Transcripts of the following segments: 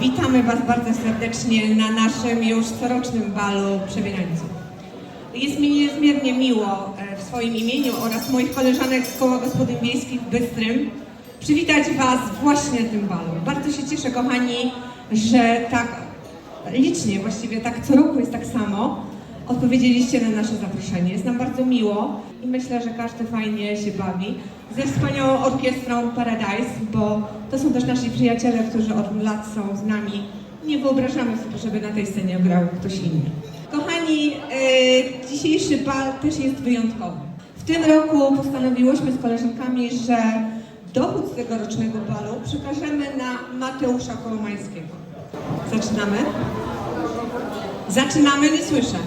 Witamy Was bardzo serdecznie na naszym już corocznym balu przebierańców. Jest mi niezmiernie miło e, w swoim imieniu oraz moich koleżanek z Koła Gospodyń Wiejskich w Bystrym przywitać Was właśnie na tym balu. Bardzo się cieszę, kochani, że tak licznie, właściwie tak co roku jest tak samo, odpowiedzieliście na nasze zaproszenie. Jest nam bardzo miło i myślę, że każdy fajnie się bawi ze wspaniałą orkiestrą Paradise, bo to są też nasi przyjaciele, którzy od lat są z nami. Nie wyobrażamy sobie, żeby na tej scenie grał ktoś inny. Kochani, e, dzisiejszy bal też jest wyjątkowy. W tym roku postanowiłyśmy z koleżankami, że dochód z tegorocznego balu przekażemy na Mateusza Kołomańskiego. Zaczynamy? Zaczynamy, nie słyszę.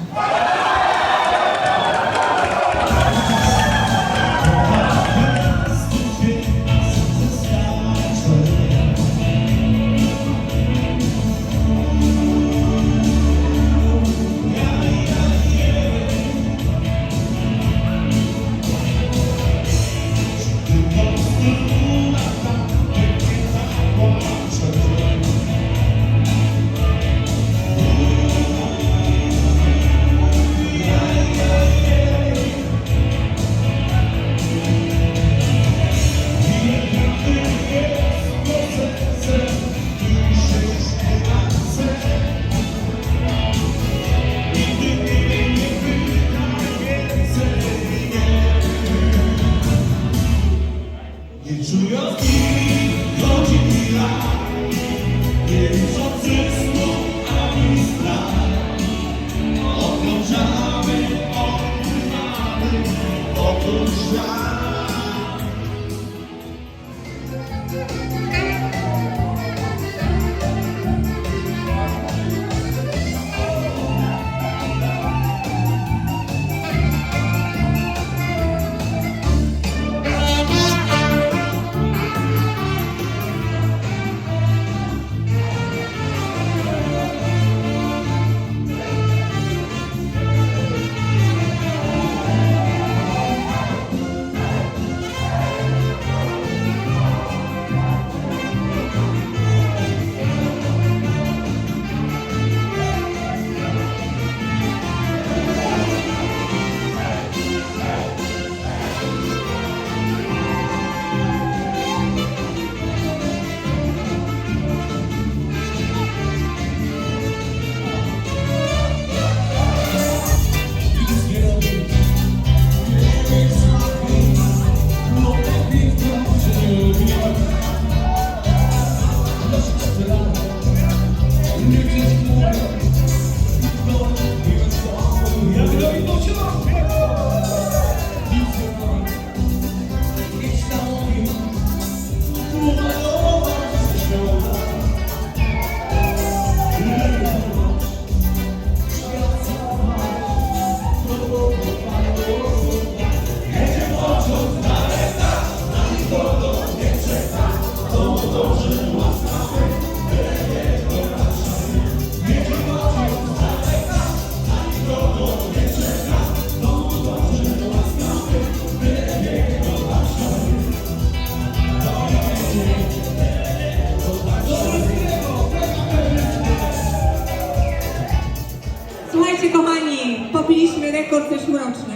Rekord zeszłoroczny.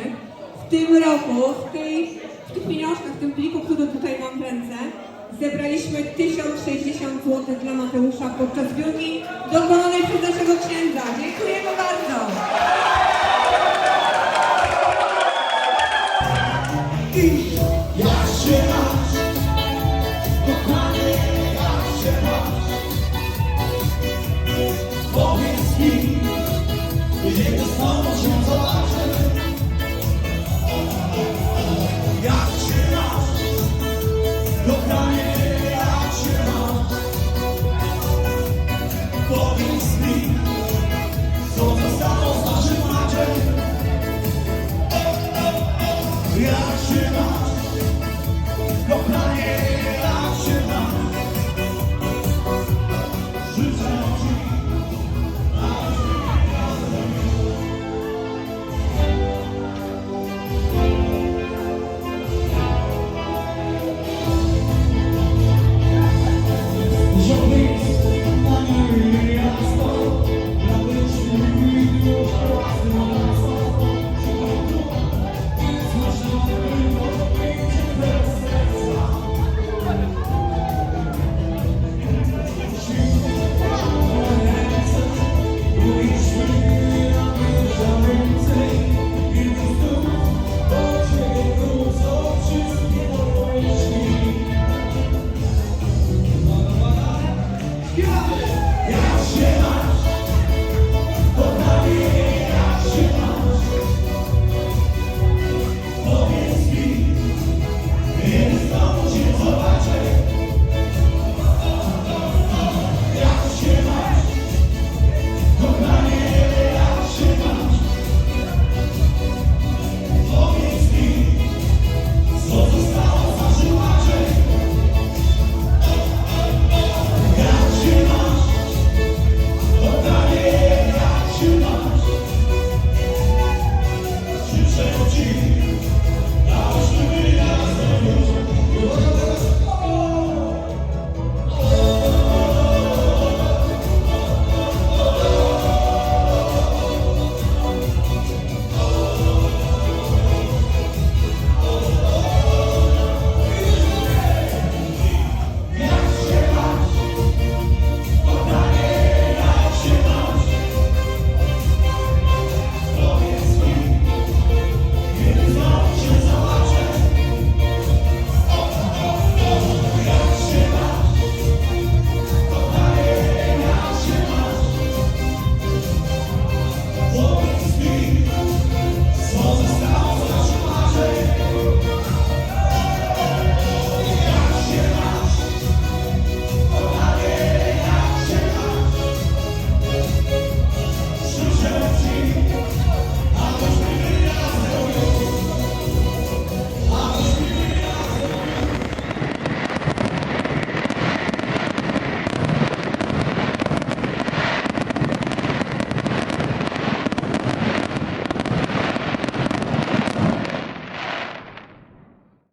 W tym roku, w, tej, w tych pieniążkach, w tym pliku, który tutaj mam w ręce, zebraliśmy 1060 zł dla Mateusza podczas zbiórki dokonanej przez naszego księdza. Dziękujemy bardzo.